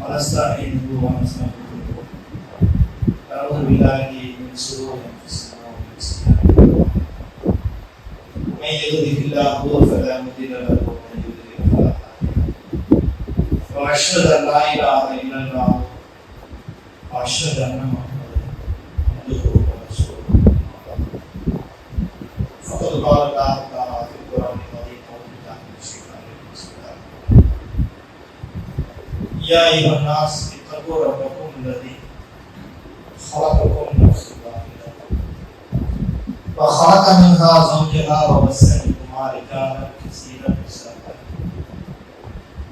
ونستعينه ونستغفره. نعوذ بالله من شرور انفسنا ومن سيئات من يهده الله فلا مضل له ومن يضلل فلا هادي له واشهد ان لا اله الا الله واشهد ان محمدا عبده بسم الله الرحمن الرحيم يا أيها الناس اتقوا ربكم الذي خلقكم من نفس واحدة. وخلق منها زوجها وبث منهما رجالا كثيرا ونساء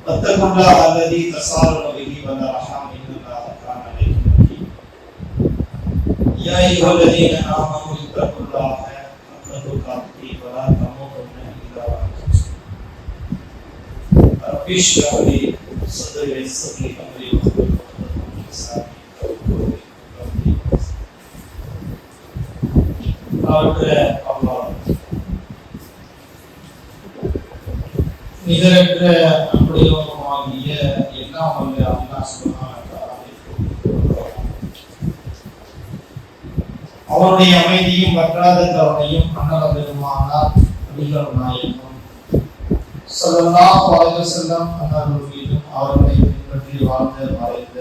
واتقوا الله الذي تساءلون به والأرحام ان الله كان عليكم رقيبا يا أيها الذين آمنوا اشرح لي صدري ويسر لي امري واحلل عقدة من لساني يفقهوا قولي அவருக்கு அல்லாஹ் நிகரற்ற அப்படியோகமாகிய எல்லாம் வல்ல அல்லாஹ் சுப்ஹானஹு வ தஆலா அவருடைய அமைதியும் வற்றாத கருணையும் அன்னல பெருமானார் நபிகள் அலைஹி வஸல்லம் அவர்களை பின்பற்றி வாழ்ந்த மறைந்த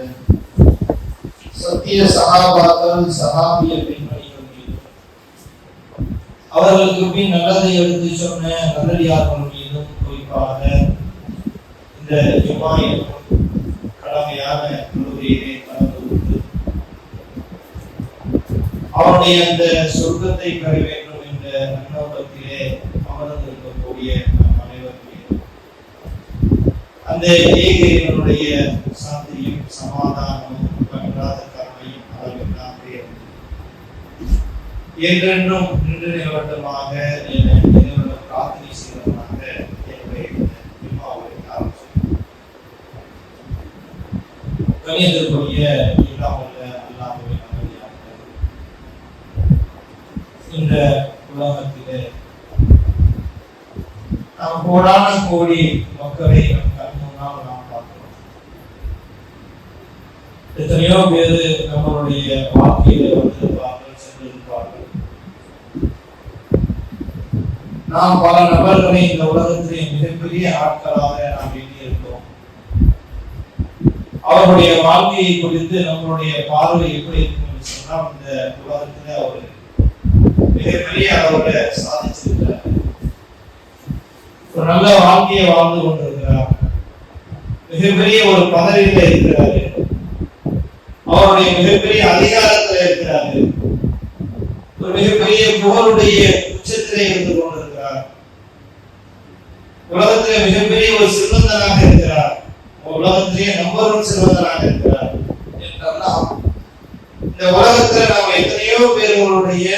சத்திய சகாபாக்கள் சகாபிய அவர்களுக்கு பின் நல்லதை எடுத்து சொன்ன நல்லடியார்கள் மீதும் குறிப்பாக இந்த ஜுமாயின் கடமையான கல்லூரியிலே கலந்து கொண்டு அவருடைய அந்த சொர்க்கத்தை பெற வேண்டும் என்ற நன்னோக்கத்திலே அமர்ந்திருக்கக்கூடிய இருக்கக்கூடிய நம் அனைவர் மீதும் அந்த ஏகையினுடைய சாந்தியும் சமாதானமும் கண்டாத கருணையும் என்றென்றும் நின்று நிலவட்டமாக என்னோட பிரார்த்தனை செய்வதாக என்னுடைய எல்லாம் உள்ள அல்லாஹ்வை இந்த உலகத்திலே நாம் கோடான கோடி மக்களை நம் கண் முன்னால் நாம் பார்க்கிறோம் எத்தனையோ பேர் நம்மளுடைய வாழ்க்கையில வந்திருப்பார்கள் சென்றிருப்பார்கள். நாம் பல நபர்களை இந்த உலகத்திலே மிகப்பெரிய ஆட்களாக நாம் எண்ணியிருக்கோம் அவருடைய வாழ்க்கையை குறித்து நம்மளுடைய பார்வை எப்படி இருக்கும் என்று சொன்னால் இந்த உலகத்துல அவர் மிகப்பெரிய அளவுல சாதிச்சிருக்கிறார் ஒரு நல்ல வாழ்க்கையை வாழ்ந்து கொண்டிருக்கிறார். மிகப்பெரிய ஒரு பதவியில இருக்கிறாரு. அவருடைய மிகப்பெரிய அதிகாரத்துல இருக்கிறாரு ஒரு மிகப்பெரிய புகழுடைய உச்சத்திலே இருந்து கொண்டிருக்கிறார். உலகத்திலே மிகப்பெரிய ஒரு செல்வந்தனாக இருக்கிறார். உலகத்திலேயே நம்பர் ஒன் செல்வந்தனாக இருக்கிறார். என்றெல்லாம் இந்த உலகத்துல நாம் எத்தனையோ பேர்களுடைய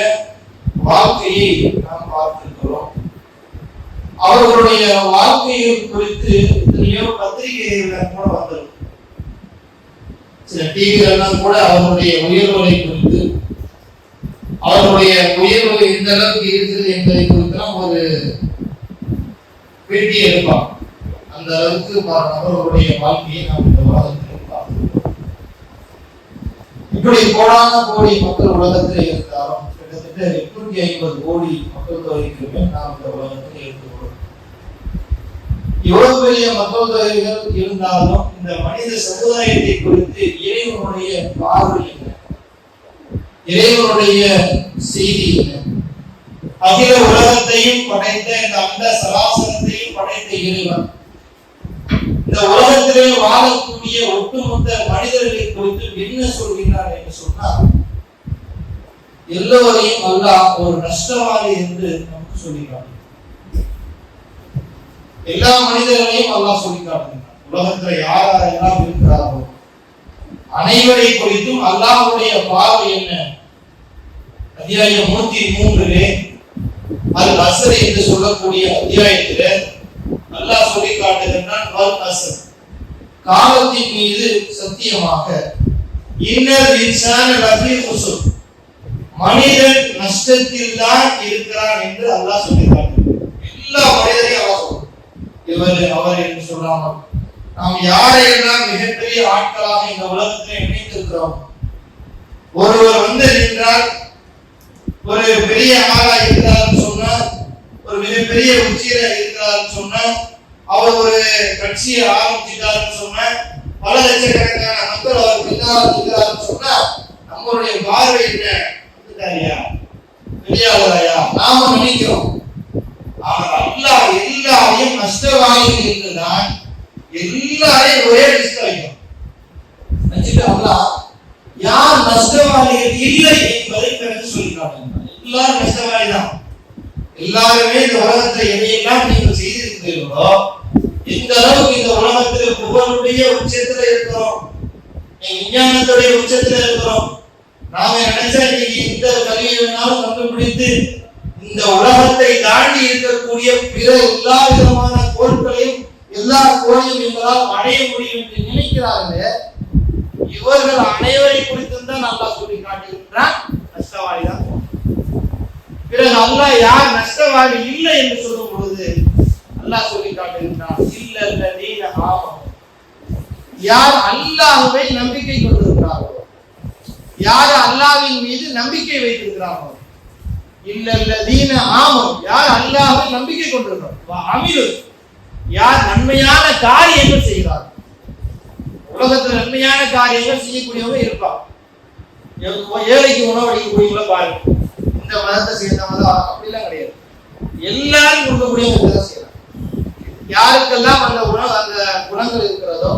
வாழ்க்கையை நாம் பார்த்திருக்கிறோம். அவர்களுடைய வாழ்க்கையை குறித்து எத்தனையோ பத்திரிகைகள் கூட வந்திருக்கும். சில டிவிகள்லாம் கூட அவர்களுடைய உயர்வுகளை குறித்து அவர்களுடைய உயர்வு எந்த அளவுக்கு இருக்குது என்பதை குறித்தெல்லாம் ஒரு பேட்டி எடுப்பான் அந்த அளவுக்கு அவர்களுடைய வாழ்க்கையை நாம் இந்த உலகத்தில் இப்படி கோடான கோடி மக்கள் உலகத்தில் இருந்தாலும் கிட்டத்தட்ட எட்நூத்தி ஐம்பது கோடி மக்கள் தொகைக்கு மேல் நாம் இந்த உலகத்தில் எவ்வளவு பெரிய மக்கள் தொகைகள் இருந்தாலும் இந்த மனித சமுதாயத்தை குறித்து இறைவனுடைய பார்வை இறைவனுடைய செய்தி அகில உலகத்தையும் படைத்த இந்த அந்த சராசரத்தையும் படைத்த இறைவன் இந்த உலகத்திலே வாழக்கூடிய ஒட்டுமொத்த மனிதர்களை குறித்து என்ன சொல்கிறார் என்று சொன்னால் எல்லோரையும் அல்லாஹ் ஒரு நஷ்டவாதி என்று நமக்கு சொல்கிறார் எல்லா மனிதர்களையும் அல்லாஹ் சொல்லி காட்டுகிறார் உலகத்துல யார் யாரெல்லாம் இருக்கிறார்களோ அனைவரை குறித்தும் அல்லாஹுடைய பார்வை என்ன? அத்தியாயம் நூத்தி மூன்றிலே அல் அசர் என்று சொல்லக்கூடிய அத்தியாயத்தில அல்லாஹ் சொல்லி காட்டுகின்றான் அல் அசர் காலத்தின் மீது சத்தியமாக இன்னல் இன்சான லஃபீ குசுர் மனிதன் நஷ்டத்தில் தான் இருக்கிறான் என்று அல்லாஹ் சொல்லியிருக்காங்க எல்லா மனிதரையும் அல்லாஹ் இவர் அவர் என்று சொல்லாமல் நாம் யாரையெல்லாம் மிகப்பெரிய ஆட்களாக இந்த உலகத்தில் இணைத்திருக்கிறோம்? ஒருவர் வந்து நின்றால் ஒரு பெரிய ஆளா இருக்கிறார் சொன்னா ஒரு மிகப்பெரிய உச்சியில இருக்கிறார் சொன்னா அவர் ஒரு கட்சியை ஆரம்பிச்சிட்டாருன்னு சொன்னா பல லட்சக்கணக்கான மக்கள் அவர் பின்னால் இருக்கிறாருன்னு சொன்னா நம்மளுடைய பார்வை என்ன? வந்துட்டாரியா வெளியாகிறாயா நாம நினைக்கிறோம் ஆனால் அல்லாஹ் எல்லாரையும் நஷ்டவாளிகள் தான் எல்லாரையும் ஒரே லிஸ்ட் வைக்கும் வச்சுட்டு அல்லாஹ் யார் நஷ்டவாதிகள் இல்லை என்பதை பிறகு சொல்லிக்காட்டுங்க எல்லாரும் நஷ்டவாதி தான் எல்லாருமே இந்த உலகத்துல எதையெல்லாம் நீங்கள் செய்திருக்கிறீர்களோ இந்த அளவுக்கு இந்த உலகத்தில் புகழுடைய உச்சத்துல இருக்கிறோம். விஞ்ஞானத்துடைய உச்சத்துல இருக்கிறோம். நாம நினைச்சா இன்னைக்கு எந்த கல்வியை வேணாலும் கண்டுபிடித்து இந்த உலகத்தை தாண்டி இருக்கக்கூடிய பிற எல்லா விதமான கோள்களையும் எல்லா கோயிலும் எங்களால் அடைய முடியும் என்று நினைக்கிறார்களே இவர்கள் அனைவரை குறித்தும் தான் நல்லா சொல்லி காட்டுகின்றான் நஷ்டவாளி தான் பிறகு அல்லா யார் நஷ்டவாளி இல்லை என்று சொல்லும் பொழுது அல்லாஹ் சொல்லி காட்டுகின்றான் இல்ல இல்ல ஆமம் யார் அல்லாஹுவை நம்பிக்கை கொண்டிருக்கிறார்களோ யார் அல்லாவின் மீது நம்பிக்கை வைத்திருக்கிறார்களோ இல்ல ஆமம். யார் அல்லாஹ்வை நம்பிக்கை கொண்டிருக்கிறார் அமிரு. யார் நன்மையான காரியங்கள் செய்கிறார் உலகத்துல நன்மையான காரியங்கள் செய்யக்கூடியவங்க இருப்பார். ஏழைக்கு ஏழைக்கு உணவளிக்கக்கூடியவங்கள பாருங்க. இந்த மதத்தை சேர்ந்தவங்க அப்படிலாம் கிடையாது. எல்லாரும் கொடுக்கக்கூடியவங்க தான் செய்யறாங்க. யாருக்கெல்லாம் அந்த உணவு அந்த குணங்கள் இருக்கிறதோ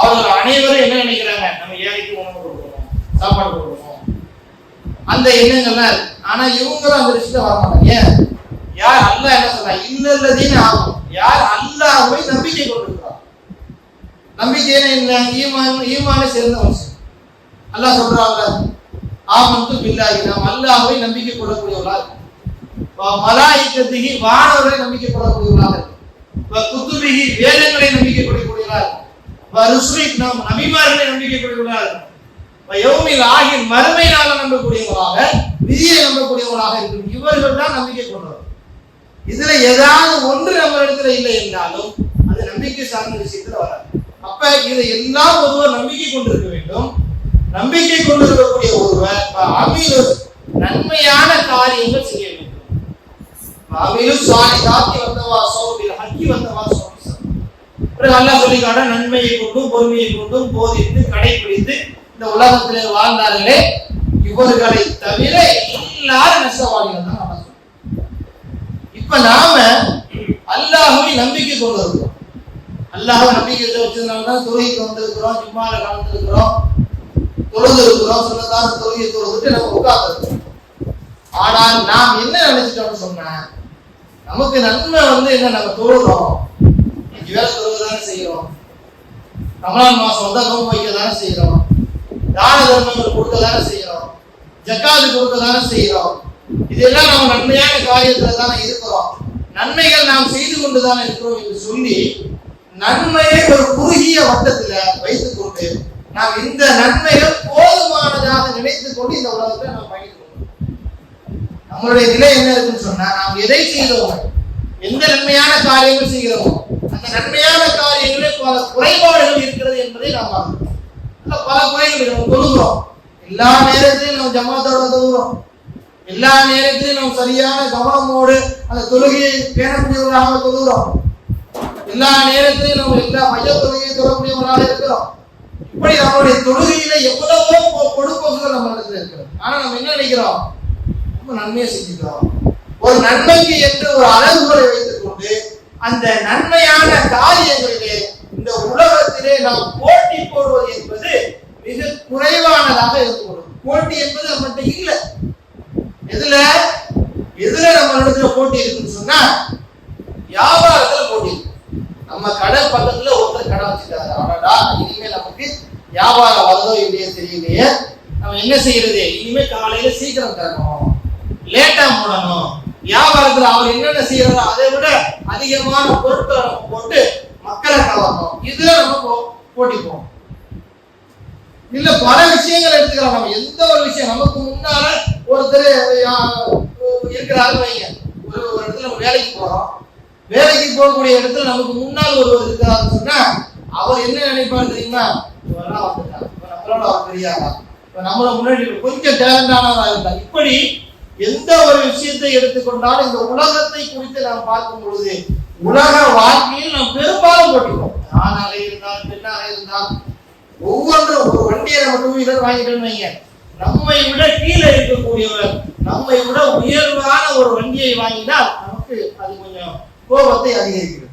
அவர்கள் அனைவரும் என்ன நினைக்கிறாங்க? நம்ம ஏழைக்கு உணவு கொடுக்கணும் சாப்பாடு கொடுக்கணும். அந்த எண்ணங்கள்லாம் இருக்கு. ஆனா இவங்களும் அந்த விஷயத்துல வர மாட்டாங்க. ஏன்? யார் அல்ல என்ன சொல்றா? இல்லல்லதீன ஆகும் யார் அல்லாஹ்வை நம்பிக்கை கொண்டிருக்கிறார் நம்பிக்கையான என்ன ஈமான் ஈமான சேர்ந்த விஷயம் அல்லாஹ் சொல்றாங்க ஆமந்து பில்லாஹி. நாம் அல்லாஹ்வை நம்பிக்கை கொள்ளக்கூடியவர்களாக மலாயிக்கத்திகி வானவர்களை நம்பிக்கை கொள்ளக்கூடியவர்களாக இருக்கும் குத்துபிகி வேதங்களை நம்பிக்கை கொள்ளக்கூடியவர்களா இருக்கும் ருஸ்லி நாம் நபிமார்களை நம்பிக்கை கொள்ளக்கூடியவர்களா இருக்கும். யோமில் ஆகிய மறுமையினால நாள நம்பக்கூடியவர்களாக விதியை நம்பக்கூடியவர்களாக இருக்கும். இவர்கள் தான் நம்பிக்கை கொண்டவர் இதுல ஏதாவது ஒன்று நம்ம இடத்துல இல்லை என்றாலும் அது நம்பிக்கை சார்ந்த விஷயத்துல வராது. அப்ப இதை எல்லாம் ஒருவர் நம்பிக்கை கொண்டிருக்க வேண்டும். நம்பிக்கை கொண்டிருக்கக்கூடிய ஒருவர் அமீரு நன்மையான காரியங்கள் செய்ய வேண்டும். அமீரு சாரி தாத்தி வந்தவா சோமில் ஹக்கி வந்தவா சோபி பிறகு அல்லாஹ் சொல்லி நன்மையை கொண்டும் பொறுமையை கொண்டும் போதித்து கடைபிடித்து இந்த உலகத்திலே வாழ்ந்தார்களே இவர்களை தவிர எல்லாரும் நஷ்டவாளிகள் தான் இப்ப நாம அல்லாஹுவை நம்பிக்கை கொண்டு இருக்கிறோம் அல்லாஹ்வை நம்பிக்கை வச்சதுனால தான் தொழுகைக்கு வந்திருக்கிறோம் ஜும்மால கலந்துருக்கிறோம் தொழுது இருக்கிறோம் சொன்னதான தொழுகை தொழுதுட்டு நம்ம உட்கார்ந்து ஆனால் நாம் என்ன நினைச்சிட்டோம்னு சொன்ன நமக்கு நன்மை வந்து என்ன நம்ம தொழுகிறோம். இன்னைக்கு வேலை தொழுவதானே செய்யறோம் ரமலான் மாசம் வந்தா நோன்பு வைக்க தானே செய்யறோம் தான தர்மங்கள் கொடுக்க தானே செய்யறோம் ஜக்காது கொடுக்க தானே செய்யறோம் இதெல்லாம் நம்ம நன்மையான காரியத்தில் தானே இருக்கிறோம். நன்மைகள் நாம் செய்து கொண்டு தானே இருக்கிறோம் என்று சொல்லி நன்மையை ஒரு குறுகிய வட்டத்துல வைத்துக் கொண்டு நாம் இந்த நன்மைகள் போதுமானதாக நினைத்துக் கொண்டு இந்த உலகத்தில் நாம் பயணிக்கிறோம் நம்மளுடைய நிலை என்ன இருக்குன்னு சொன்னா நாம் எதை செய்கிறோமோ எந்த நன்மையான காரியங்கள் செய்கிறோமோ அந்த நன்மையான காரியங்களில் பல குறைபாடுகள் இருக்கிறது என்பதை நாம் பார்க்கிறோம். பல குறைகள் நம்ம தொழுகிறோம் எல்லா நேரத்திலும் நம்ம ஜமாத்தோட தொழுகிறோம் எல்லா நேரத்திலும் நம்ம சரியான கவனமோடு அந்த தொழுகையை பேணக்கூடியவர்களாக தொழுகிறோம் எல்லா நேரத்திலும் நம்ம எல்லா மைய தொழுகையை தொழக்கூடியவர்களாக இருக்கிறோம் இப்படி நம்மளுடைய தொழுகையில எவ்வளவோ கொடுப்போக்குகள் நம்ம இடத்துல இருக்கிறோம் ஆனா நம்ம என்ன நினைக்கிறோம் ரொம்ப நன்மையை செஞ்சுக்கிறோம் ஒரு நன்மைக்கு என்று ஒரு அளவுகளை வைத்துக் கொண்டு அந்த நன்மையான காரியங்களிலே இந்த உலகத்திலே நாம் போட்டி போடுவது என்பது மிக குறைவானதாக இருந்து போட்டி என்பது நம்மகிட்ட இல்லை. எதுல? எதுல நம்ம இடத்துல போட்டி இருக்குன்னு சொன்னா வியாபாரத்துல போட்டி நம்ம கடை பக்கத்துல ஒருத்தர் கடை வச்சுட்டாரு அடடா இனிமே நமக்கு வியாபாரம் வருதோ இல்லையோ தெரியலையே. நம்ம என்ன செய்யறது? இனிமே காலையில சீக்கிரம் தரணும். லேட்டா மூடணும். வியாபாரத்துல அவர் என்னென்ன செய்யறாரோ அதை விட அதிகமான பொருட்களை நம்ம போட்டு மக்களை கவரணும் இதுல நம்ம போ- போட்டி போவோம் இல்ல பல விஷயங்கள் எடுத்துக்கலாம். நம்ம எந்த ஒரு விஷயம் நமக்கு முன்னால ஒருத்தர் இருக்கிறாரு வைங்க. ஒரு ஒரு இடத்துல நம்ம வேலைக்கு போறோம். வேலைக்கு போகக்கூடிய இடத்துல நமக்கு முன்னால் ஒருவர் இருக்கிறாருன்னு சொன்னா அவர் என்ன நினைப்பாரு தெரியுமா? இவரெல்லாம் வந்துட்டான் இப்ப நம்மளோட அவர் பெரியாரா இப்ப நம்மள முன்னாடி கொஞ்சம் டேலண்டானதா இருந்தா இப்படி எந்த ஒரு விஷயத்தை எடுத்துக்கொண்டாலும் இந்த உலகத்தை குறித்து நாம் பார்க்கும் பொழுது உலக வாழ்க்கையில் நாம் பெரும்பாலும் போட்டிருக்கோம் ஆணாக இருந்தால் பெண்ணாக இருந்தால் ஒவ்வொன்றும் ஒரு வண்டியை நம்ம டூ வீலர் வாங்கிட்டோம்னு வைங்க. நம்மை விட கீழே இருக்கக்கூடியவர் நம்மை விட உயர்வான ஒரு வண்டியை வாங்கினால் நமக்கு அது கொஞ்சம் கோபத்தை அதிகரிக்கிறது.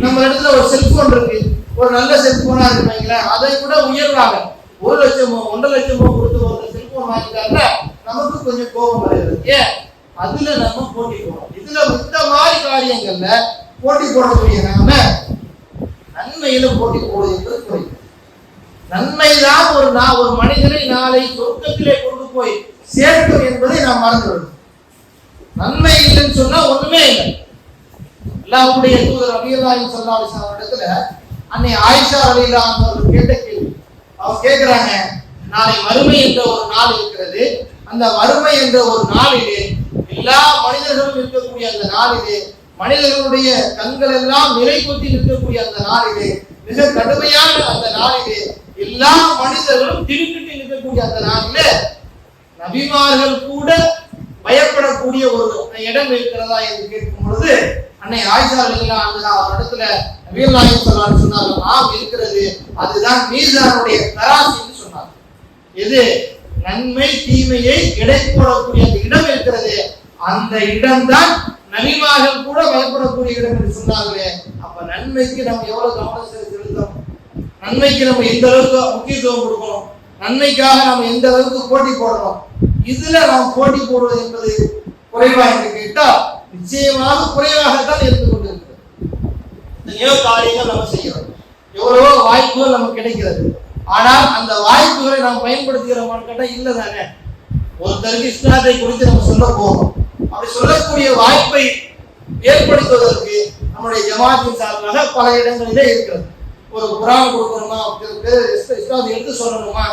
நம்ம இடத்துல ஒரு செல்போன் இருக்கு. ஒரு நல்ல செல்போனா இருக்கு அதை விட உயர்வாக ஒரு லட்சமோ ஒன்றரை லட்சமோ கொடுத்து ஒரு செல்போன் வாங்கிட்டாங்க நமக்கு கொஞ்சம் கோபம் வருகிறது ஏன்? அதுல நம்ம போட்டி போடுறோம். இதுல இந்த மாதிரி காரியங்கள்ல போட்டி போடக்கூடிய நாம நன்மையில போட்டி போடுவது என்பது குறையும் நன்மைதான் ஒரு நான் ஒரு மனிதனை நாளை சொர்க்கத்திலே கொண்டு போய் சேர்க்கும் என்பதை நாம் மறந்துவிடும் நன்மை இல்லைன்னு சொன்னா ஒண்ணுமே இல்லை. அல்லாஹ்வுடைய தூதர் அபியல்லாஹி ஸல்லல்லாஹு அலைஹி இடத்துல அன்னை ஆயிஷா அலிலா அவர்கள் கேட்ட கேள்வி. அவங்க கேட்கிறாங்க நாளை வறுமை என்ற ஒரு நாள் இருக்கிறது. அந்த மறுமை என்ற ஒரு நாளிலே எல்லா மனிதர்களும் இருக்கக்கூடிய அந்த நாளிலே மனிதர்களுடைய கண்கள் எல்லாம் நிலை கொத்தி நிற்கக்கூடிய அந்த நாளிலே மிக கடுமையான அந்த நாளிலே எல்லா மனிதர்களும் திடுக்கிட்டு இருக்கக்கூடிய அந்த நாளிலே நபிமார்கள் கூட பயப்படக்கூடிய ஒரு இடம் இருக்கிறதா என்று கேட்கும் பொழுது அன்னை ஆயிஷா அலிலா அந்த இடத்துல நபிகள் நாயகம் சொன்னார் சொன்னார்கள் நாம் இருக்கிறது. அதுதான் மீசானுடைய தராசு என்று சொன்னார் எது? நன்மை தீமையை இடைப்படக்கூடிய அந்த இடம் இருக்கிறது. அந்த இடம்தான் நபிமார்கள் கூட பயப்படக்கூடிய இடம் என்று சொன்னார்களே. அப்ப நன்மைக்கு நம்ம எவ்வளவு கவனம் செலுத்த நன்மைக்கு நம்ம எந்த அளவுக்கு முக்கியத்துவம் கொடுக்கணும்? நன்மைக்காக நம்ம எந்த அளவுக்கு போட்டி போடணும்? இதுல நாம் போட்டி போடுவது என்பது குறைவாக என்று கேட்டால் நிச்சயமாக குறைவாகத்தான் இருந்து கொண்டிருக்கிறது. எத்தனையோ காரியங்கள் நம்ம செய்கிறோம் எவ்வளவோ வாய்ப்புகள் நமக்கு கிடைக்கிறது. ஆனால் அந்த வாய்ப்புகளை நாம் பயன்படுத்துகிறோமான்னு கேட்டால் இல்லை தானே. ஒருத்தருக்கு இஸ்லாத்தை குறித்து நம்ம சொல்ல போகிறோம் அப்படி சொல்லக்கூடிய வாய்ப்பை ஏற்படுத்துவதற்கு நம்முடைய ஜமாத்தின் சார்பாக பல இடங்களிலே இருக்கிறது. ஒரு குரான் கொடுக்கணுமா? அது எடுத்து சொல்லணுமா?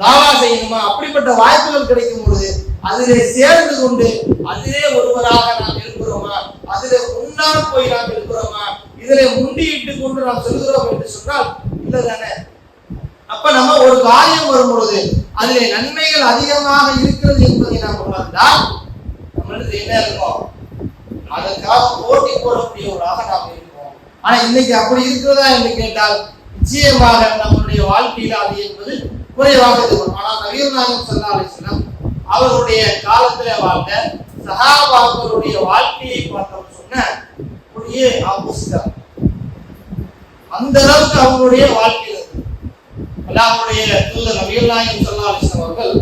தாவா செய்யணுமா? அப்படிப்பட்ட வாய்ப்புகள் கிடைக்கும் பொழுது அதிலே சேர்ந்து கொண்டு அதிலே ஒருவராக நாம் இருக்கிறோமா? அதிலே முன்னால் போய் நாம் இருக்கிறோமா? இதிலே முண்டியிட்டு கொண்டு நாம் செல்கிறோம் என்று சொன்னால் இல்லை தானே அப்ப நம்ம ஒரு காரியம் வரும் பொழுது அதிலே நன்மைகள் அதிகமாக இருக்கிறது என்பதை நாம் உணர்ந்தால் நம்மளுக்கு என்ன இருக்கும்? அதற்காக போட்டி போடக்கூடியவராக நாம் இருக்கோம் ஆனா இன்னைக்கு அப்படி இருக்கிறதா என்று கேட்டால் நிச்சயமாக நம்மளுடைய வாழ்க்கையில அது என்பது குறைவாக இருக்கும். ஆனால் நவீன நாயகம் அவருடைய காலத்துல வாழ்ந்த சஹாபாக்களுடைய வாழ்க்கையை பார்த்தோம் சொன்ன அப்படியே ஆப்போசிட்டா அந்த அளவுக்கு அவங்களுடைய வாழ்க்கையில் அல்லாஹுடைய தூதர் நபிகள் நாயகம் அவர்கள்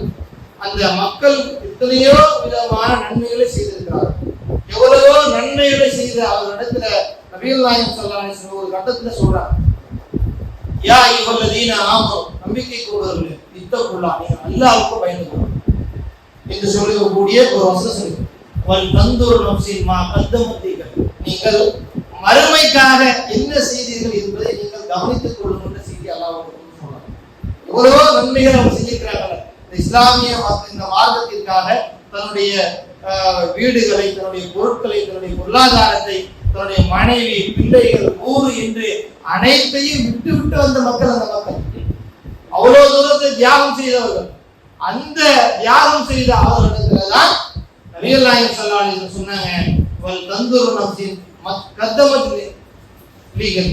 அந்த மக்கள் எத்தனையோ விதமான நன்மைகளை செய்திருக்கிறார்கள். எவ்வளவோ நன்மைகளை செய்த இடத்துல நபிகள் நாயம் ஸல்லல்லாஹு ஒரு கட்டத்துல சொல்றாங்க. யா இவல்லதீன ஆமனு. நம்பிக்கை கொண்டவர்களே இத்தகுல்லா நீங்க அல்லாவுக்கு பயந்து கொள்ளுங்கள் என்று சொல்லக்கூடிய ஒரு வசனம் சொல்லி வல் தந்தூர் நப்சின் மா கத்தமத்தீர்கள் நீங்கள் மறுமைக்காக என்ன செய்தீர்கள் என்பதை நீங்கள் கவனித்துக் கொள்ளுங்கள் செய்தி அல்லாவுக்கு சொல்றாங்க. எவ்வளவோ நன்மைகள் அவங்க செஞ்சிருக்கிறாங்க இஸ்லாமிய இந்த மார்க்கத்திற்காக தன்னுடைய வீடுகளை தன்னுடைய பொருட்களை தன்னுடைய பொருளாதாரத்தை தன்னுடைய மனைவி பிள்ளைகள் ஊர் என்று அனைத்தையும் விட்டு விட்டு வந்த மக்கள் அந்த மக்கள். அவ்வளவு தூரத்தை தியாகம் செய்தவர்கள். அந்த தியாகம் செய்த அவர்களிடத்துலதான் தான் நபிகள் நாயகம் சொன்னாங்க வல் தந்தூர் நப்சின் மத் லீகல்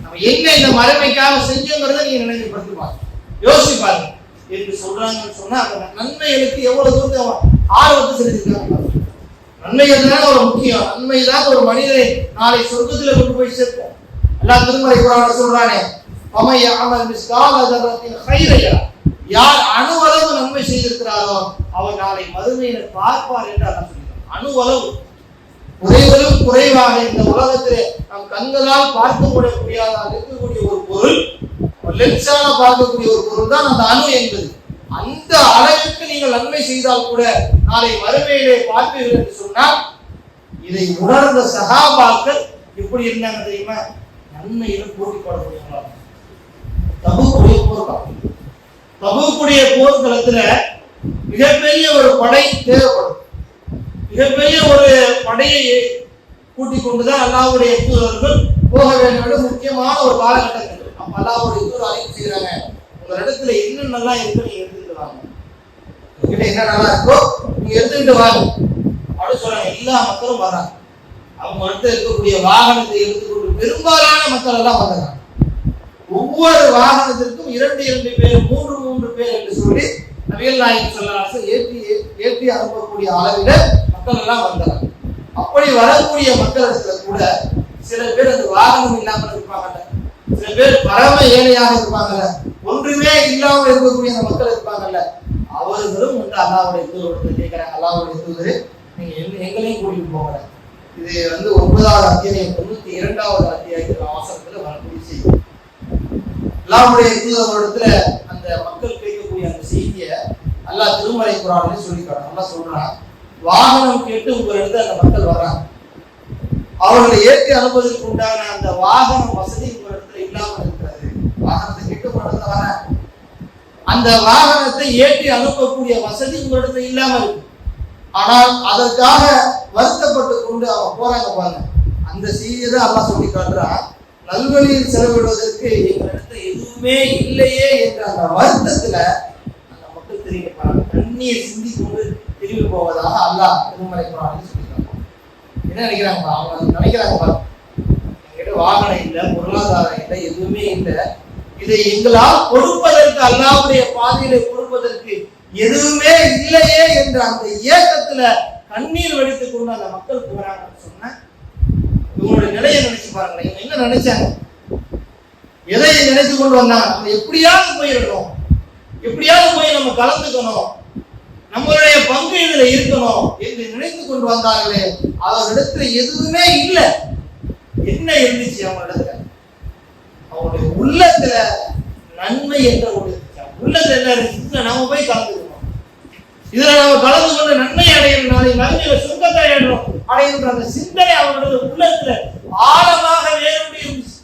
நம்ம என்ன இந்த மறைமைக்காக செஞ்சோங்கிறத நீங்க நினைவு படுத்தி பாருங்க யோசிச்சு பாருங்க. என்று சொல்றாங்கன்னு சொன்னா அந்த நன்மைகளுக்கு எவ்வளவு தூரத்தை அவன் ஆர்வத்தை செலுத்திருக்காங்க நன்மைகள் ஒரு முக்கியம். நன்மை ஒரு மனிதனை நாளை சொர்க்கத்தில் கொண்டு போய் சேர்ப்போம். எல்லா திருமலை குரான சொல்றானே அமைய அமல் மிஸ்கால் தர்ரத்தின் ஹைரையா யார் அணுவளவு நன்மை செய்திருக்கிறாரோ அவர் நாளை மறுமையில பார்ப்பார் என்று அதான் சொல்கிறார் அணுவளவு குறைவதும் குறைவாக இந்த உலகத்திலே நம் கண்களால் பார்க்க முடியாத இருக்கக்கூடிய ஒரு பொருள் ஒரு லென்ஸால பார்க்கக்கூடிய ஒரு பொருள் தான் அந்த அணு என்பது. அந்த அளவிற்கு நீங்கள் நன்மை செய்தால் கூட நாளை மறுமையிலே பார்ப்பீர்கள் என்று சொன்னால் இதை உணர்ந்த சகாபாக்கள் எப்படி இருந்தாங்க தெரியுமா? நன்மையிலும் போட்டி போடக்கூடியவங்களா தபுக்குடைய போர்க்களம் தபுக்குடைய போர்க்களத்துல மிகப்பெரிய ஒரு படை தேவைப்படும். மிகப்பெரிய ஒரு படையை கூட்டிக் கொண்டுதான் அல்லாவுடைய தூதர்கள் போக வேண்டும் என்று முக்கியமான ஒரு காலகட்டத்தில் அப்ப அல்லாவுடைய தூதர் அறிவு செய்கிறாங்க. உங்க இடத்துல என்னென்னலாம் இருக்கு நீங்க எடுத்துக்கிட்டு வாங்க. உங்ககிட்ட என்ன இருக்கோ நீங்க எடுத்துக்கிட்டு வாங்க. அப்படின்னு சொல்றாங்க. எல்லா மக்களும் வராங்க அவங்க வந்து இருக்கக்கூடிய வாகனத்தை எடுத்துக்கொண்டு பெரும்பாலான மக்கள் எல்லாம் வந்தாங்க ஒவ்வொரு வாகனத்திற்கும் இரண்டு இரண்டு பேர் மூன்று மூன்று பேர் என்று சொல்லி நபிகள் நாயகம் சொல்லலாம் ஏற்றி ஏற்றி அனுப்பக்கூடிய அளவில் மக்கள் எல்லாம் வந்தாங்க அப்படி வரக்கூடிய மக்களிடத்துல கூட சில பேர் அந்த வாகனம் இல்லாமல் இருப்பாங்க. சில பேர் பரம ஏழையாக இருப்பாங்கல்ல. ஒன்றுமே இல்லாமல் இருக்கக்கூடிய அந்த மக்கள் இருப்பாங்கல்ல. அவர்களும் வந்து அல்லாவுடைய தூதர் கேட்கிறாங்க. அல்லாவுடைய தூதர் நீங்க எங்க- எங்களையும் கூட்டிட்டு போகல இது வந்து ஒன்பதாவது அத்தியாயம் தொண்ணூத்தி இரண்டாவது அத்தியாயத்தில் அவசரத்துல வரக்கூடிய செய்தி. அல்லாவுடைய தூதரிடத்துல அந்த மக்கள் கேட்கக்கூடிய அந்த செய்தியை அல்லாஹ் திருமலை குரானே சொல்லிக்காட்டு நல்லா சொல்றான் வாகனம் கேட்டு உங்களிடத்து அந்த மக்கள் வர்றாங்க. அவர்களை ஏற்றி அனுப்புவதற்கு உண்டான அந்த வாகனம் வசதி இல்லாமல் இருக்கிறது. வாகனத்தை கேட்டு உங்களிடத்துல வர அந்த வாகனத்தை ஏற்றி அனுப்பக்கூடிய வசதி உங்களிடத்துல இல்லாமல் இருக்கு. ஆனால் அதற்காக வருத்தப்பட்டு கொண்டு அவன் போறாங்க பாருங்க. அந்த செய்தியை தான் அல்லாஹ் சொல்லி காட்டுறான் நல்வழியில் செலவிடுவதற்கு எங்களிடத்துல எதுவுமே இல்லையே என்ற அந்த வருத்தத்துல அந்த மக்கள் தெரிவிப்பாங்க தண்ணியை சிந்தி கொண்டு திரும்பி போவதாக அல்லாஹ் திருமலை சொல்லி என்ன நினைக்கிறாங்க அவங்க நினைக்கிறாங்க பாருங்க. வாகனம் இல்லை பொருளாதாரம் இல்லை எதுவுமே இல்லை. இதை எங்களால் கொடுப்பதற்கு அல்லாவுடைய பாதையில கொடுப்பதற்கு எதுவுமே இல்லையே என்ற அந்த ஏக்கத்துல கண்ணீர் வடித்துக் கொண்டு அந்த மக்கள் போறாங்கன்னு சொன்ன இவங்களுடைய நிலையை நினைச்சு பாருங்களேன். இவங்க என்ன நினைச்சாங்க? எதை நினைத்து கொண்டு வந்தாங்க? நம்ம எப்படியாவது போயிடணும். எப்படியாவது போய் நம்ம கலந்துக்கணும். நம்மளுடைய பங்கு இதுல இருக்கணும் என்று நினைத்து கொண்டு வந்தார்களே. அவர்களிடத்துல எதுவுமே இல்லை. என்ன இருந்துச்சு அவங்களிடத்துல அவங்களுடைய உள்ளத்துல நன்மை என்ற ஒரு உள்ளத்துல என்ன இருந்துச்சு நாம போய் கலந்துக்கணும். இதுல நாம கலந்து கொண்டு நன்மை அடையணும். நாளை மறுமையில சுருக்கத்தை அடையணும். அடையணுன்ற அந்த சிந்தனை அவங்களோட உள்ளத்துல ஆழமாக வேரூன்றி இருந்துச்சு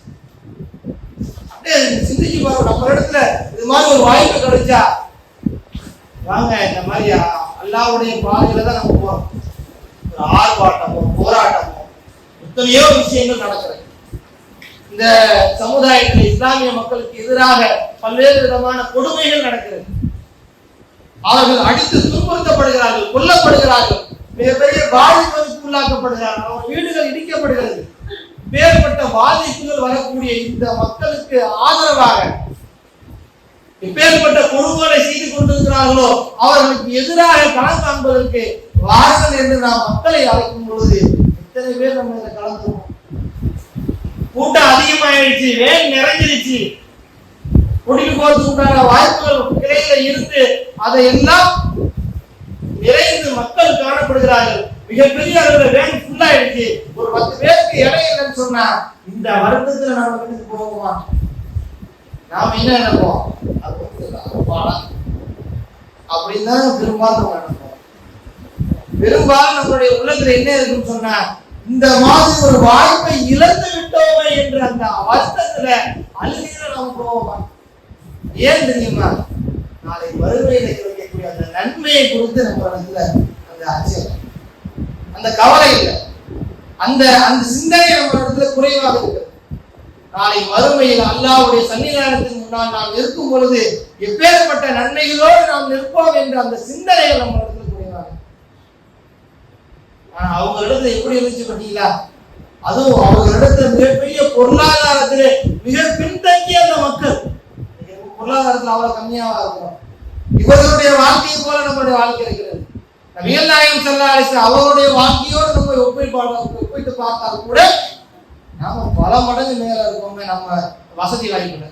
அப்படியே சிந்திச்சு பாருங்க நம்ம இடத்துல இது மாதிரி ஒரு வாய்ப்பு கிடைச்சா. வாங்க இந்த மாதிரி அல்லாவுடைய பாதையில தான் நம்ம போறோம். ஒரு ஆர்ப்பாட்டமோ போராட்டமோ. எத்தனையோ விஷயங்கள் நடக்கிறது. இந்த சமுதாயத்தில் இஸ்லாமிய மக்களுக்கு எதிராக பல்வேறு விதமான கொடுமைகள் நடக்கிறது. அவர்கள் அடித்து துன்புறுத்தப்படுகிறார்கள் கொல்லப்படுகிறார்கள் மிகப்பெரிய பாதிப்புக்கு உள்ளாக்கப்படுகிறார்கள் அவர் வீடுகள் இடிக்கப்படுகிறது. பேர்பட்ட பாதிப்புகள் வரக்கூடிய இந்த மக்களுக்கு ஆதரவாக இப்பேற்பட்ட கொடுமைகளை செய்து கொண்டிருக்கிறார்களோ அவர்களுக்கு எதிராக களம் காண்பதற்கு வாருங்கள் என்று நாம் மக்களை அழைக்கும் பொழுது இத்தனை பேர் நம்ம இதில் கலந்துருவோம் கூட்டம் அதிகமாயிடுச்சு வேல் நிறைஞ்சிருச்சு. குடிக்கு போறதுக்கு உண்டான வாய்ப்புகள் கிளையில இருந்து அதையெல்லாம் நிறைந்து மக்கள் காணப்படுகிறார்கள். மிகப்பெரிய அளவில் வேன் ஃபுல்லாயிடுச்சு ஒரு பத்து பேருக்கு இடம் இல்லைன்னு சொன்னா இந்த வருத்தத்துல நம்ம வீட்டுக்கு போவோமா? நாம என்ன நினைப்போம்? அப்படின்னு தான் பெரும்பாலும் நம்ம நினைப்போம். பெரும்பாலும் நம்மளுடைய உள்ளத்துல என்ன இருக்குன்னு சொன்னா இந்த மாதிரி ஒரு வாய்ப்பை இழந்து விட்டோமே என்ற அந்த வருத்தத்துல அழுகிற நாம் போவோம் ஏன் தெரியுமா? நாளை வறுமையில கிடைக்கக்கூடிய அந்த நன்மையை குறித்து நம்ம இடத்துல அந்த அச்சம். அந்த கவலை இல்லை. அந்த அந்த சிந்தனை நம்ம இடத்துல குறைவாக இருக்கு நாளை மறுமையில் அல்லாவுடைய சன்னிதானத்தின் முன்னால் நாம் இருக்கும் பொழுது எப்பேற்பட்ட நன்மைகளோடு நாம் நிற்போம் என்ற அந்த சிந்தனைகள் நம்ம ஆனா அவங்க இடத்துல எப்படி இருந்துச்சு பார்த்தீங்களா அதுவும் அவங்க இடத்துல மிகப்பெரிய பொருளாதாரத்திலே மிக பின்தங்கிய அந்த மக்கள் பொருளாதாரத்துல அவ்வளவு கம்மியாக இருக்கிறோம் இவர்களுடைய வாழ்க்கையை போல நம்மளுடைய வாழ்க்கை இருக்கிறது. நபிகள் நாயகம் செல்ல அலைஹி அவருடைய வாழ்க்கையோடு நம்ம ஒப்பிட்டு ஒப்பிட்டு பார்த்தா கூட நாம பல மடங்கு மேல இருக்கோமே நம்ம வசதி வாய்ப்புல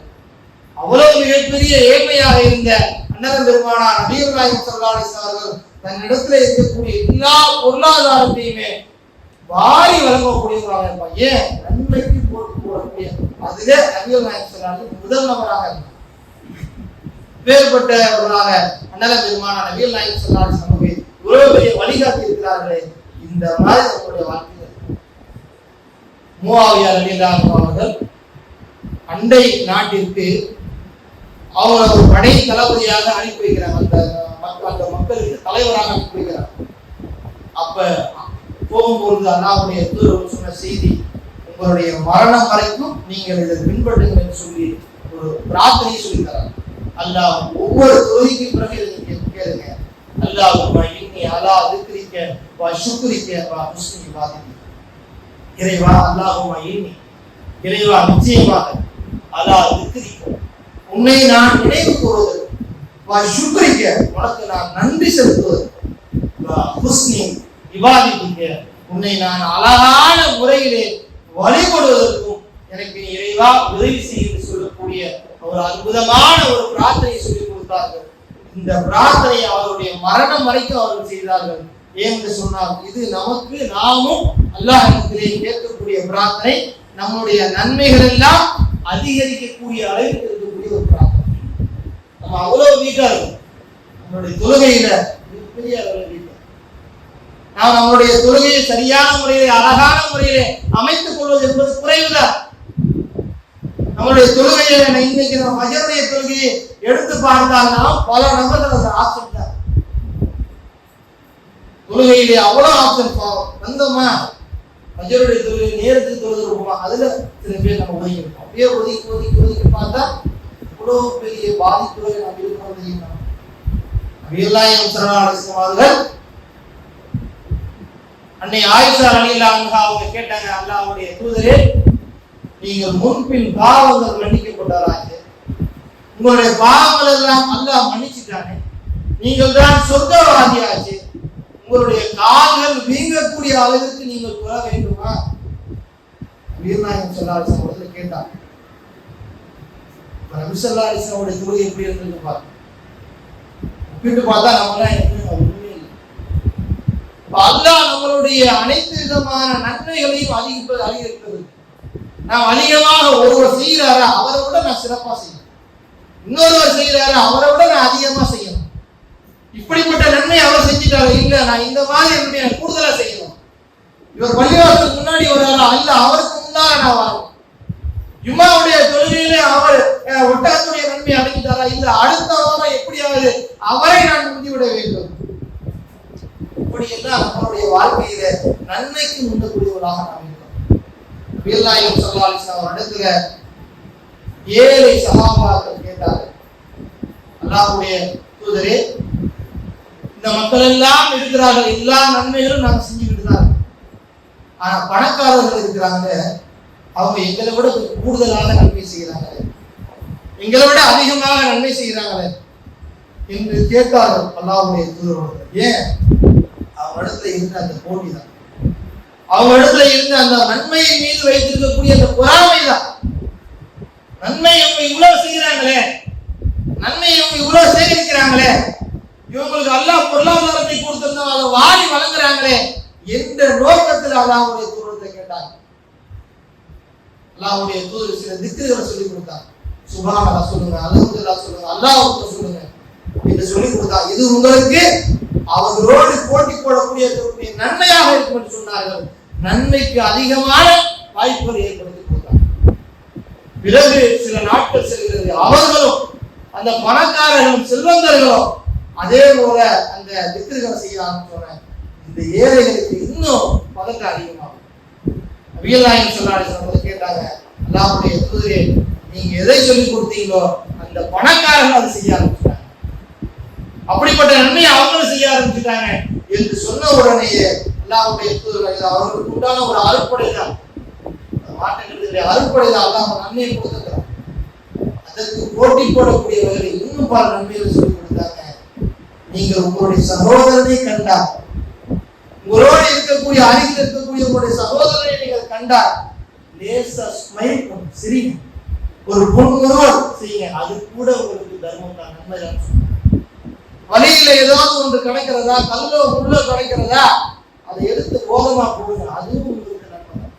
அவ்வளவு மிகப்பெரிய ஏழ்மையாக இருந்த அன்னதம் பெருமானார் நபிகள் நாயகம் செல்ல அலைஹி அவர்கள் தன்னிடத்துல இருக்கக்கூடிய எல்லா பொருளாதாரத்தையுமே வாரி வழங்கக்கூடியவர்களாக இருப்பான் ஏன்? நன்மைக்கு போட்டு போடக்கூடிய அதுவே நபிகள் நாயகம் முதல் நபராக இருந்தார். வேறுபட்டவர்களாக அண்ணல பெருமான நபிகள் நாயகம் ஸல்லல்லாஹு அலைஹி உறவுகளை பெரிய வழிகாட்டி இருக்கிறார்களே இந்த மாதிரி நம்முடைய வாழ்க்கையில். மூவாவியார் ரலியல்லாஹு அவர்கள் அண்டை நாட்டிற்கு அவங்க ஒரு படை தளபதியாக அனுப்பி வைக்கிறாங்க அந்த மக்கள் அந்த மக்களுக்கு தலைவராக அனுப்பி வைக்கிறாங்க அப்ப போகும்பொழுது அண்ணாவுடைய தூதர் சொன்ன செய்தி உங்களுடைய மரணம் வரைக்கும் நீங்கள் இதை பின்பற்றுங்கள் என்று சொல்லி ஒரு பிரார்த்தனை சொல்லி தராங்க அல்லாஹ் ஒவ்வொரு தொழுகைக்கு பிறகு கேளுங்க. அல்லாஹ் இன்னி அலா அதுக்கிரிக்க வா சுக்ரிக்க வா முஸ்லிம் இறைவா அல்லாஹுமா இன்னி இறைவா நிச்சயமாக அலா அதுக்கிரிக்க உன்னை நான் நினைவு கூறுவது வா சுக்ரிக்க உனக்கு நான் நன்றி செலுத்துவது. வா ஹுஸ்னி விவாதிக்க உன்னை நான் அழகான முறையிலே வழிபடுவதற்கும் எனக்கு நீ இறைவா உதவி செய்து சொல்லக்கூடிய ஒரு அற்புதமான ஒரு பிரார்த்தனை சொல்லி கொடுத்தார்கள். இந்த பிரார்த்தனை அவருடைய மரணம் வரைக்கும் அவர்கள் செய்தார்கள். என்று சொன்னார் இது நமக்கு நாமும் அல்லாஹிடத்திலே கேட்கக்கூடிய பிரார்த்தனை. நம்முடைய நன்மைகள் எல்லாம் அதிகரிக்கக்கூடிய அளவிற்கு இருக்கக்கூடிய ஒரு பிரார்த்தனை நம்ம அவ்வளவு வீக்கா இருக்கும் நம்மளுடைய தொழுகையில மிகப்பெரிய அளவில் வீக்கா நாம் நம்மளுடைய தொழுகையை சரியான முறையிலே அழகான முறையிலே அமைத்துக் கொள்வது என்பது குறைவுதான். நம்மளுடைய தொழுகையை இன்னைக்கு நம்ம மஜருடைய தொழுகையை எடுத்து பார்த்தால் நாம் பல நபர்கள் அந்த ஆப்ஷன் தான். தொழுகையிலே அவ்வளவு ஆப்ஷன் வந்தோமா? மஜருடைய தொழுகை நேரத்துக்கு தொழுது இருப்போமா அதுல சில பேர் நம்ம ஒதுங்கி இருப்போம் அப்படியே ஒதுக்கி ஒதுக்கி ஒதுக்கி பார்த்தா இவ்வளவு பெரிய பாதிப்புகளை நாம் இருக்கிறோம் அபியல்லாயம் சரணாலிசம் அவர்கள் அன்னை ஆயிஷா அலிலா அவங்க கேட்டாங்க அல்லாவுடைய தூதரே நீங்கள் முன்பின் பாவங்கள் மன்னிக்கப்பட்டவராக. உங்களுடைய பாவங்கள் எல்லாம் அல்லாஹ் மன்னிச்சுட்டானே. நீங்கள் தான் சொர்க்கவாதியாச்சு உங்களுடைய கால்கள் வீங்கக்கூடிய அளவிற்கு நீங்கள் பெற வேண்டுமா? வீரநாயகம் சொல்லாரிசம் கேட்டாங்க கேட்டார் நபிசல்லாரிசனுடைய எப்படி இருந்ததுன்னு பாருங்க ஒப்பிட்டு பார்த்தா நம்மளாம் எனக்கு ஒண்ணுமே இல்லை. அல்லாஹ் நம்மளுடைய அனைத்து விதமான நன்மைகளையும் அதிகரிப்பது அதிகரிப்பது நாம் அதிகமாக ஒருவர் செய்கிறாரா அவரை விட நான் சிறப்பா செய்யணும். இன்னொருவர் செய்கிறாரு அவரை விட நான் அதிகமா செய்யணும். இப்படிப்பட்ட நன்மை அவர் செஞ்சுட்டாரு இல்ல நான் இந்த மாதிரி என்னுடைய நான் கூடுதலா செய்யணும். இவர் பள்ளிவாசத்துக்கு முன்னாடி வர்றாரா அல்ல அவருக்கு முன்னால நான் வரணும். ஜும்மாவுடைய தொழுகையிலே அவர் அஹ், ஒட்டகத்துடைய நன்மை அடைஞ்சிட்டாரா இல்ல அடுத்த வாரம் எப்படியாவது அவரை நான் முந்திவிட வேண்டும். இப்படி எல்லாம் நம்மளுடைய வாழ்க்கையில நன்மைக்கு முந்தக்கூடியவராக நாம் இருக்கிறோம். வீரநாயகம் சல்லாலிஸ்லாம் அவர் இடத்துல ஏழை சகாபாக்கள் கேட்டார்கள். அல்லாஹ்வுடைய தூதரே இந்த மக்கள் எல்லாம் இருக்கிறார்கள். எல்லா நன்மைகளும் நாங்க செஞ்சுக்கிட்டு தான் ஆனா பணக்காரர்கள் இருக்கிறாங்க. அவங்க எங்களை விட கூடுதலான நன்மை செய்கிறாங்களே எங்களை விட அதிகமாக நன்மை செய்கிறாங்களே என்று கேட்டார்கள் அல்லாவுடைய தூதரோடு ஏன்? அவங்க இடத்துல இருந்த அந்த போட்டி தான் அவங்க இடத்துல இருந்த அந்த நன்மையின் மீது வைத்திருக்கக்கூடிய அந்த பொறாமை தான் நன்மை இவங்க இவ்வளவு செய்கிறாங்களே? நன்மை இவங்க இவ்வளவு சேகரிக்கிறாங்களே? இவங்களுக்கு அல்லாஹ் பொருளாதாரத்தை கொடுத்திருந்தா அதை வாரி வழங்குறாங்களே எந்த நோக்கத்தில் அல்லாவுடைய தூரத்தை கேட்டாங்க. அல்லாவுடைய தூதர் சில திக்குகளை சொல்லி கொடுத்தாங்க. சுபானல்லா சொல்லுங்க அல்லாஹ் சொல்லுங்க அல்லாஹ் சொல்லுங்க. என்று சொல்லி கொடுத்தா இது உங்களுக்கு அவர்களோடு போட்டி போடக்கூடிய நன்மையாக இருக்கும் என்று சொன்னார்கள். நன்மைக்கு அதிகமான வாய்ப்புகள் ஏற்படுத்தி கொடுத்தார் பிறகு சில நாட்கள் செல்கிறது. அவர்களும் அந்த பணக்காரர்களும் செல்வந்தர்களும் அதே போல அந்த திக்குகளை செய்ய ஆரம்பிச்சோன இந்த ஏழைகளுக்கு இன்னும் பதக்கம் அதிகமாகும். அபியல்லாயும் சொன்னாரு சொன்னது கேட்டாங்க அல்லாவுடைய குதிரை நீங்க எதை சொல்லி கொடுத்தீங்களோ அந்த பணக்காரங்க அதை செய்ய ஆரம்பிச்சிட்டாங்க. அப்படிப்பட்ட நன்மையை அவங்களும் செய்ய ஆரம்பிச்சுட்டாங்க என்று சொன்ன உடனேயே அல்லாவுடைய தூதர் அவர்களுக்கு உண்டான ஒரு அறுப்படை தான் மாற்றங்களுடைய அறுப்படை தான் அல்லாஹ் நன்மையை கொடுத்துக்கிறான் அதற்கு போட்டி போடக்கூடியவர்கள் இன்னும் பல நன்மைகளை சொல்லி கொடுத்தாங்க. நீங்கள் உங்களுடைய சகோதரனை கண்டா உங்களோடு இருக்கக்கூடிய அருகில் இருக்கக்கூடிய உங்களுடைய சகோதரனை நீங்கள் கண்டா லேசா ஸ்மைல் சிரிக்கும். ஒரு புன்முறுவல் செய்யுங்க. அது கூட உங்களுக்கு தர்மம் தான். நன்மை தான். வழியில ஏதாவது ஒன்று கிடைக்கிறதா கல்லோ உள்ள கிடைக்கிறதா அதை எடுத்து போகமா போடுங்க. அதுவும் உங்களுக்கு நன்மை தான்.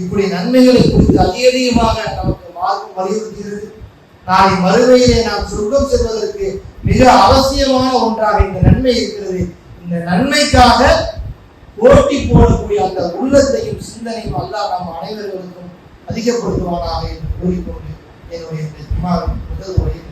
இப்படி நன்மைகளை குறித்து அதிகமாக நமக்கு மார்க்கம் வலியுறுத்துகிறது நாளை மறுமையிலே நாம் சொர்க்கம் செல்வதற்கு மிக அவசியமான ஒன்றாக இந்த நன்மை இருக்கிறது. இந்த நன்மைக்காக போட்டி போடக்கூடிய அந்த உள்ளத்தையும் சிந்தனையும் அல்லா நம் அனைவர்களுக்கும் அதிகப்படுத்துவானாக என்று கூறிக்கொண்டு என்னுடைய இந்த ஜும்மாவின் உரையை